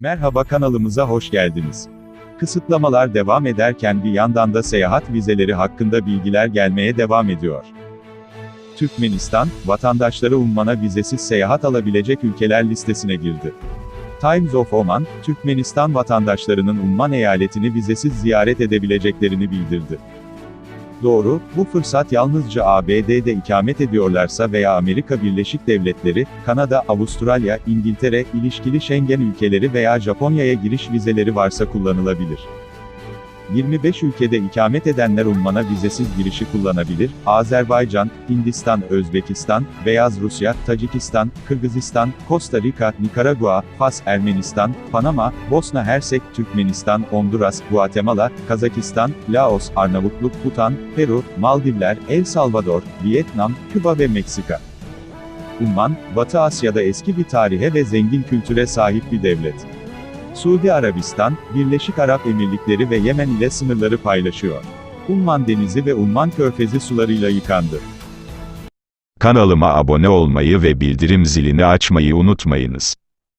Merhaba kanalımıza hoş geldiniz. Kısıtlamalar devam ederken bir yandan da seyahat vizeleri hakkında bilgiler gelmeye devam ediyor. Türkmenistan, vatandaşları Umman'a vizesiz seyahat alabilecek ülkeler listesine girdi. Times of Oman, Türkmenistan vatandaşlarının Umman eyaletini vizesiz ziyaret edebileceklerini bildirdi. Doğru, bu fırsat yalnızca ABD'de ikamet ediyorlarsa veya Amerika Birleşik Devletleri, Kanada, Avustralya, İngiltere, ilişkili Schengen ülkeleri veya Japonya'ya giriş vizeleri varsa kullanılabilir. 25 ülkede ikamet edenler Umman'a vizesiz girişi kullanabilir, Azerbaycan, Hindistan, Özbekistan, Beyaz Rusya, Tacikistan, Kırgızistan, Costa Rica, Nikaragua, Fas, Ermenistan, Panama, Bosna Hersek, Türkmenistan, Honduras, Guatemala, Kazakistan, Laos, Arnavutluk, Bhutan, Peru, Maldivler, El Salvador, Vietnam, Küba ve Meksika. Umman, Batı Asya'da eski bir tarihe ve zengin kültüre sahip bir devlet. Suudi Arabistan, Birleşik Arap Emirlikleri ve Yemen ile sınırları paylaşıyor. Umman Denizi ve Umman Körfezi sularıyla yıkandı. Kanalıma abone olmayı ve bildirim zilini açmayı unutmayınız.